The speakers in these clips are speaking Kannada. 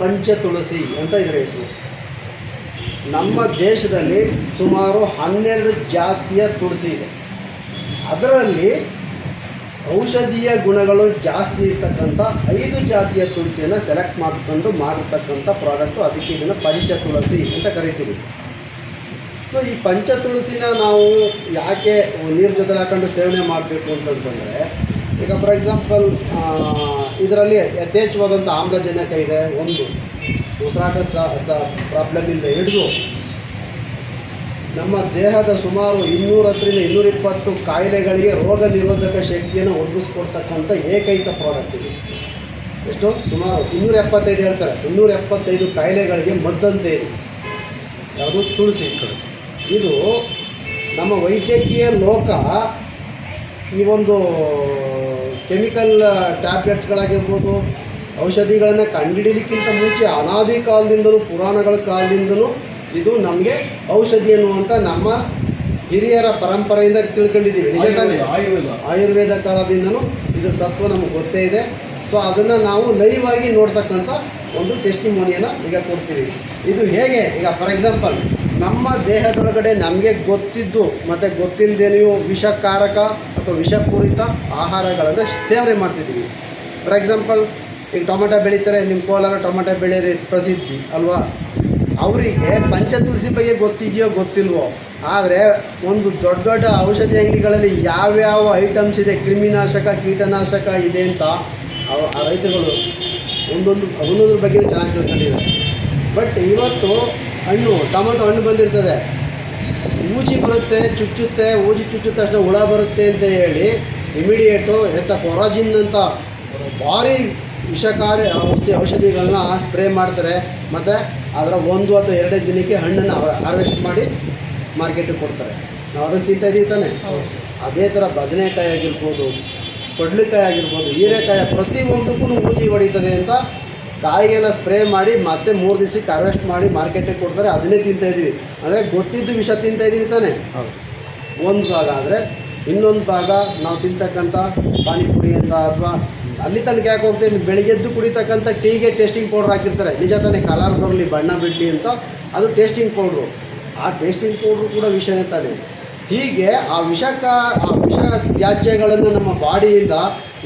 ಪಂಚ ತುಳಸಿ ಅಂತ ಇದರ ಹೆಸರು. ನಮ್ಮ ದೇಶದಲ್ಲಿ ಸುಮಾರು ಹನ್ನೆರಡು ಜಾತಿಯ ತುಳಸಿ ಇದೆ. ಅದರಲ್ಲಿ ಔಷಧೀಯ ಗುಣಗಳು ಜಾಸ್ತಿ ಇರ್ತಕ್ಕಂಥ ಐದು ಜಾತಿಯ ತುಳಸಿಯನ್ನು ಸೆಲೆಕ್ಟ್ ಮಾಡಿಕೊಂಡು ಮಾಡಿರ್ತಕ್ಕಂಥ ಪ್ರಾಡಕ್ಟು ಅದಕ್ಕೆ ಇದನ್ನು ಪಂಚ ತುಳಸಿ ಅಂತ ಕರಿತೀವಿ. ಸೊ ಈ ಪಂಚ ತುಳಸಿನ ನಾವು ಯಾಕೆ ನೀರು ಜೊತೆ ಹಾಕೊಂಡು ಸೇವನೆ ಮಾಡಬೇಕು ಅಂತಂತಂದರೆ, ಈಗ ಫಾರ್ ಎಕ್ಸಾಂಪಲ್ ಇದರಲ್ಲಿ ಯಥೇಚ್ಛವಾದಂಥ ಆಮ್ಲಜನಕ ಇದೆ ಒಂದು. ಉಸಿರಾಟ ಸ ಸ ಪ್ರಾಬ್ಲಮ್ ಇಲ್ಲ ಹಿಡಿದು ನಮ್ಮ ದೇಹದ ಸುಮಾರು ಇನ್ನೂರತ್ತರಿಂದ ಇನ್ನೂರಿಪ್ಪತ್ತು ಕಾಯಿಲೆಗಳಿಗೆ ರೋಗ ನಿರೋಧಕ ಶಕ್ತಿಯನ್ನು ಒದಗಿಸ್ಕೊಡ್ತಕ್ಕಂಥ ಏಕೈಕ ಪ್ರಾಡಕ್ಟ್ ಇದು. ಎಷ್ಟು? ಸುಮಾರು ಇನ್ನೂರ ಎಪ್ಪತ್ತೈದು ಹೇಳ್ತಾರೆ. ಇನ್ನೂರ ಎಪ್ಪತ್ತೈದು ಕಾಯಿಲೆಗಳಿಗೆ ಮದ್ದಂತೆ ಇದು. ಯಾವುದು? ತುಳಸಿ. ತುಳಸಿ. ಇದು ನಮ್ಮ ವೈದ್ಯಕೀಯ ಲೋಕ ಈ ಒಂದು ಕೆಮಿಕಲ್ ಟ್ಯಾಬ್ಲೆಟ್ಸ್ಗಳಾಗಿರ್ಬೋದು ಔಷಧಿಗಳನ್ನು ಕಂಡುಹಿಡಿಯಲಿಕ್ಕಿಂತ ಮುಂಚೆ ಅನಾದಿ ಕಾಲದಿಂದಲೂ ಪುರಾಣಗಳ ಕಾಲದಿಂದಲೂ ಇದು ನಮಗೆ ಔಷಧಿ ಅನ್ನುವಂಥ ನಮ್ಮ ಹಿರಿಯರ ಪರಂಪರೆಯಿಂದ ತಿಳ್ಕೊಂಡಿದ್ದೀವಿ. ನಿಜ ತಾನೇ? ಆಯುರ್ವೇದ ಆಯುರ್ವೇದ. ಕಾಲದಿಂದನೂ ಇದು ಸತ್ವ ನಮಗೆ ಗೊತ್ತೇ ಇದೆ. ಸೊ ಅದನ್ನು ನಾವು ಲೈವ್ ಆಗಿ ನೋಡ್ತಕ್ಕಂಥ ಒಂದು ಟೆಸ್ಟಿಮೋನಿಯನ್ನು ಈಗ ಕೊಡ್ತೀವಿ. ಇದು ಹೇಗೆ? ಈಗ ಫಾರ್ ಎಕ್ಸಾಂಪಲ್ ನಮ್ಮ ದೇಹದೊಳಗಡೆ ನಮಗೆ ಗೊತ್ತಿದ್ದು ಮತ್ತು ಗೊತ್ತಿಲ್ಲದೇನೆಯೋ ವಿಷಕಾರಕ ಅಥವಾ ವಿಷಪೂರಿತ ಆಹಾರಗಳನ್ನು ಸೇವನೆ ಮಾಡ್ತಿದ್ದೀವಿ. ಫಾರ್ ಎಕ್ಸಾಂಪಲ್ ಈಗ ಟೊಮೆಟೊ ಬೆಳೀತಾರೆ, ನಿಮ್ಮ ಕೋಲಾರ ಟೊಮೆಟೊ ಬೆಳೆಯೋರಿ ಪ್ರಸಿದ್ಧಿ ಅಲ್ವಾ? ಅವರಿಗೆ ಪಂಚ ತುಳಸಿ ಬಗ್ಗೆ ಗೊತ್ತಿದೆಯೋ ಗೊತ್ತಿಲ್ವೋ? ಆದರೆ ಒಂದು ದೊಡ್ಡ ದೊಡ್ಡ ಔಷಧಿ ಅಂಗಡಿಗಳಲ್ಲಿ ಯಾವ್ಯಾವ ಐಟಮ್ಸ್ ಇದೆ, ಕ್ರಿಮಿನಾಶಕ, ಕೀಟನಾಶಕ ಇದೆ ಅಂತ ಆ ರೈತರುಗಳು ಒಂದೊಂದು ಒಂದೊಂದ್ರ ಬಗ್ಗೆ ಚೆನ್ನಾಗಿ ತಿಳ್ಕೊಂಡಿದ್ದಾರೆ. ಬಟ್ ಇವತ್ತು ಹಣ್ಣು, ಟೊಮೆಟೊ ಹಣ್ಣು ಬಂದಿರ್ತದೆ. ಊಜಿ ಬರುತ್ತೆ, ಚುಚ್ಚುತ್ತೆ, ಊಜಿ ಚುಚ್ಚಿದ ತಕ್ಷಣ ಹುಳ ಬರುತ್ತೆ ಅಂತ ಹೇಳಿ ಇಮಿಡಿಯೇಟು ಎಂಥ ಕೊರಾಜಿನ್ ಅಂತ ಭಾರಿ ವಿಷಕಾರಿ ಔಷಧಿ ಔಷಧಿಗಳನ್ನ ಸ್ಪ್ರೇ ಮಾಡ್ತಾರೆ. ಮತ್ತು ಅದರ ಒಂದು ಅಥವಾ ಎರಡೇ ದಿನಕ್ಕೆ ಹಣ್ಣನ್ನು ಹಾರ್ವೆಸ್ಟ್ ಮಾಡಿ ಮಾರ್ಕೆಟಿಗೆ ಕೊಡ್ತಾರೆ. ನಾವು ಅದನ್ನು ತಿಂತ ಇದ್ದೀವಿ ತಾನೆ. ಅದೇ ಥರ ಬದನೆಕಾಯಿ ಆಗಿರ್ಬೋದು, ಕೊಡ್ಲಿಕಾಯಿ ಆಗಿರ್ಬೋದು, ಹೀರೆಕಾಯಿ ಪ್ರತಿಯೊಂದಕ್ಕೂ ಊಜಿ ಹೊಡಿತದೆ ಅಂತ ಕಾಯಿಗೆಲ್ಲ ಸ್ಪ್ರೇ ಮಾಡಿ ಮತ್ತೆ ಮೂರು ದಿವಸಕ್ಕೆ ಅರೆಸ್ಟ್ ಮಾಡಿ ಮಾರ್ಕೆಟಿಗೆ ಕೊಡ್ತಾರೆ ಅದನ್ನೇ ತಿಂತಾ ಇದ್ದೀವಿ ಅಂದರೆ ಗೊತ್ತಿದ್ದು ವಿಷ ತಿಂತಾ ಇದ್ದೀವಿ ತಾನೆ? ಹೌದು. ಒಂದು ಭಾಗ ಆದರೆ ಇನ್ನೊಂದು ಭಾಗ ನಾವು ತಿಂತಕ್ಕಂಥ ಪಾನಿಪುರಿ ಅಂತ ಅಥವಾ ಅಲ್ಲಿ ತನಕ ಯಾಕೆ ಹೋಗ್ತೀವಿ ಬೆಳಿಗ್ಗೆದ್ದು ಕುಡಿತಕ್ಕಂಥ ಟೀಗೆ ಟೇಸ್ಟಿಂಗ್ ಪೌಡ್ರ್ ಹಾಕಿರ್ತಾರೆ. ನಿಜ ತಾನೇ ಕಲರ್ ಬರಲಿ ಬಣ್ಣ ಬಿಡಲಿ ಅಂತ ಅದು ಟೇಸ್ಟಿಂಗ್ ಪೌಡ್ರು ಆ ಟೇಸ್ಟಿಂಗ್ ಪೌಡ್ರು ಕೂಡ ವಿಷನೇ ತಾನೆ. ಹೀಗೆ ಆ ವಿಷಕ ಆ ವಿಷ ತ್ಯಾಜ್ಯಗಳನ್ನು ನಮ್ಮ ಬಾಡಿಯಿಂದ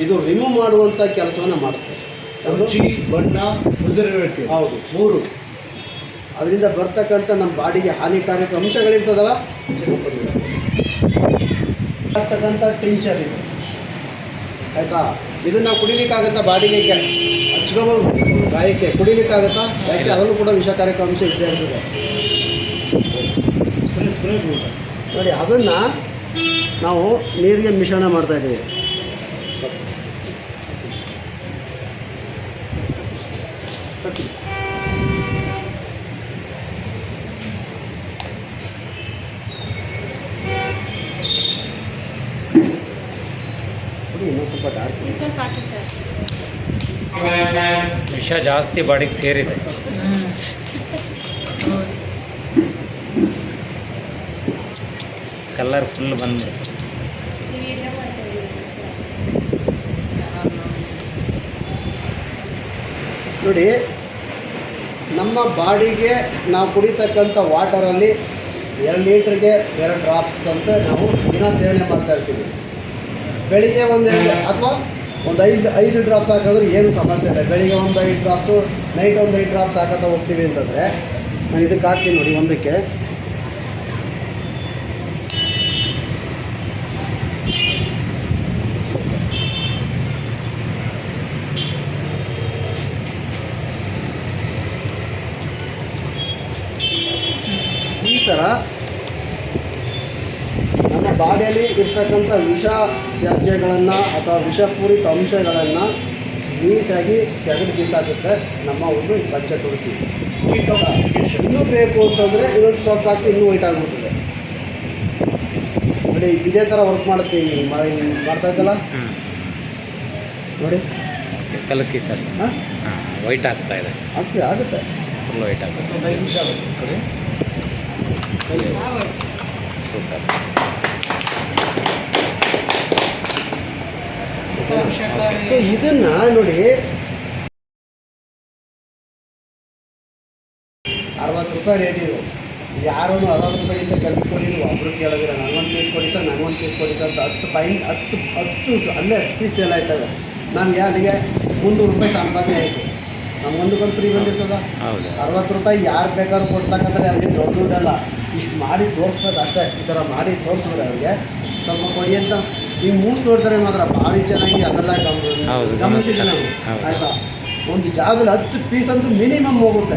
ಇದು ರಿಮೂವ್ ಮಾಡುವಂಥ ಕೆಲಸವನ್ನು ಮಾಡುತ್ತೆ ರುಚಿ ಬಣ್ಣ ಪ್ರಿಸರ್ವೇಟಿವ್ ಹೌದು. ಮೂರು. ಅದರಿಂದ ಬರ್ತಕ್ಕಂಥ ನಮ್ಮ ಬಾಡಿಗೆ ಹಾನಿಕಾರಕ ಅಂಶಗಳಿರ್ತದಲ್ಲ ಬರ್ತಕ್ಕಂಥ ಟಿಂಚರ್ ಇದು. ಆಯಿತಾ? ಇದನ್ನು ಕುಡಿಲಿಕ್ಕಾಗತ್ತಾ ಬಾಡಿಗೆ ಹಚ್ಕೋಬೋದು. ಗಾಯಕ್ಕೆ ಕುಡಿಲಿಕ್ಕಾಗತ್ತಾ? ಯಾಕೆ ಅದರಲ್ಲೂ ಕೂಡ ವಿಷಕಾರಕ ಅಂಶ ಇದ್ದೇ ಇರ್ತದೆ. ನೋಡಿ ಅದನ್ನು ನಾವು ನೀರಿಗೆ ಮಿಶ್ರಣ ಮಾಡ್ತಾ ಸ್ವಲ್ಪ ಡಾರ್ಕ್ ಒಂದು ಸ್ವಲ್ಪ ಹಾಕಿ ಸರ್. ವಿಷ ಜಾಸ್ತಿ ಬಾಡಿಗೆ ಸೇರಿದೆ. ಕಲರ್ ಫುಲ್ ಬಂದು ನೋಡಿ ನಮ್ಮ ಬಾಡಿಗೆ ನಾವು ಕುಡಿತಕ್ಕಂಥ ವಾಟರಲ್ಲಿ ಎರಡು ಲೀಟ್ರಿಗೆ ಎರಡು ಡ್ರಾಪ್ಸ್ ಅಂತ ನಾವು ದಿನ ಸೇವನೆ ಮಾಡ್ತಾ ಇರ್ತೀವಿ. ಬೆಳಿಗ್ಗೆ ಒಂದು ಅಥವಾ ಒಂದು ಐದು ಐದು ಡ್ರಾಪ್ಸ್ ಹಾಕಿದ್ರೆ ಏನು ಸಮಸ್ಯೆ ಇಲ್ಲ. ಬೆಳಿಗ್ಗೆ ಒಂದು ಐದು ಡ್ರಾಪ್ಸು ನೈಟ್ ಒಂದು ಐದು ಡ್ರಾಪ್ಸ್ ಹಾಕೋತ ಹೋಗ್ತೀವಿ ಅಂತಂದರೆ, ನಾನು ಇದಕ್ಕೆ ಹಾಕ್ತೀನಿ ನೋಡಿ ಒಂದಕ್ಕೆ ಈ ಥರ ನಮ್ಮ ಬಾಡಿಯಲ್ಲಿ ಇರ್ತಕ್ಕಂಥ ವಿಷ ತ್ಯಾಜ್ಯಗಳನ್ನು ಅಥವಾ ವಿಷಪೂರಿತ ಅಂಶಗಳನ್ನು ನೀಟಾಗಿ ತೆಗೆದು ಬೀಸಾಗುತ್ತೆ ನಮ್ಮ ಒಂದು ಈ ಪಂಚ ತುಳಸಿ. ಇನ್ನೂ ಬೇಕು ಅಂತಂದರೆ ಇನ್ನೊಂದು ಸ್ವಲ್ಪ ಹಾಕಿ ಇನ್ನೂ ವೈಟ್ ಆಗಿಬಿಡ್ತದೆ. ನೋಡಿ ಇದೇ ಥರ ವರ್ಕ್ ಮಾಡುತ್ತೆ ಹಿಂಗೆ ಮಾ- ಹಿಂಗೆ ಮಾಡ್ತಾ ಇದ್ದಲ್ಲ? ನೋಡಿ. ಕಲಕಿ ಸರ್. ಹಾಂ? ವೈಟ್ ಆಗ್ತಾ ಇದೆ. ಆಗ್ತದೆ ಆಗುತ್ತೆ. ಫುಲ್ ವೈಟ್ ಆಗುತ್ತೆ. ಸೂಪರ್. ಸೊ ಇದನ್ನ ನೋಡಿ ಅರವತ್ತು ರೂಪಾಯಿ ರೇಟ್ ಇದು. ಯಾರೂ ಅರವತ್ತು ರೂಪಾಯಿಂದ ಕಮ್ಮಿ ಕೊಡಿಲ್ಲ ಒಬ್ರು ಕೇಳಿದ್ರೆ ನನಗೊಂದು ಪೀಸ್ ಕೊಡಿ ಸರ್ ನನಗೊಂದು ಪೀಸ್ ಕೊಡಿ ಸರ್ ಅಂತ ಹತ್ತು ಪೈನ್ ಹತ್ತು ಹತ್ತು ಅಲ್ಲೇ ಪೀಸ್ ಎಲ್ಲ ಆಯ್ತವೆ ನಮ್ಗೆ ಅಲ್ಲಿಗೆ ಮುನ್ನೂರು ರೂಪಾಯಿ ಸಂಪಾದನೆ ಆಯಿತು. ನಮ್ಗೊಂದಕ್ಕೊಂದು ಫ್ರೀ ಬಂದಿರ್ತದ. ಹೌದು. ಅರವತ್ತು ರೂಪಾಯಿ ಯಾರು ಬೇಕಾದ್ರೂ ಕೊಡ್ತಕ್ಕಂದ್ರೆ ಅವ್ರಿಗೆ ದೊಡ್ಡ ದುಡ್ಡಲ್ಲ ಇಷ್ಟು ಮಾಡಿ ತೋರಿಸ್ಬೇಕು ಅಷ್ಟೇ ಈ ಥರ ಮಾಡಿ ತೋರಿಸ್ಬೇಕು ಅವ್ರಿಗೆ ಸ್ವಲ್ಪ ಕೊಡಿ ಅಂತ ನೀವು ಮೂಸ್ ನೋಡ್ತಾರೆ ಮಾತ್ರ ಭಾರಿ ಚೆನ್ನಾಗಿ ಅದೆಲ್ಲ ಹೌದು. ಆಯಿತಾ? ಒಂದು ಜಾಗದಲ್ಲಿ ಹತ್ತು ಪೀಸ್ ಅಂತೂ ಮಿನಿಮಮ್ ಹೋಗುತ್ತೆ.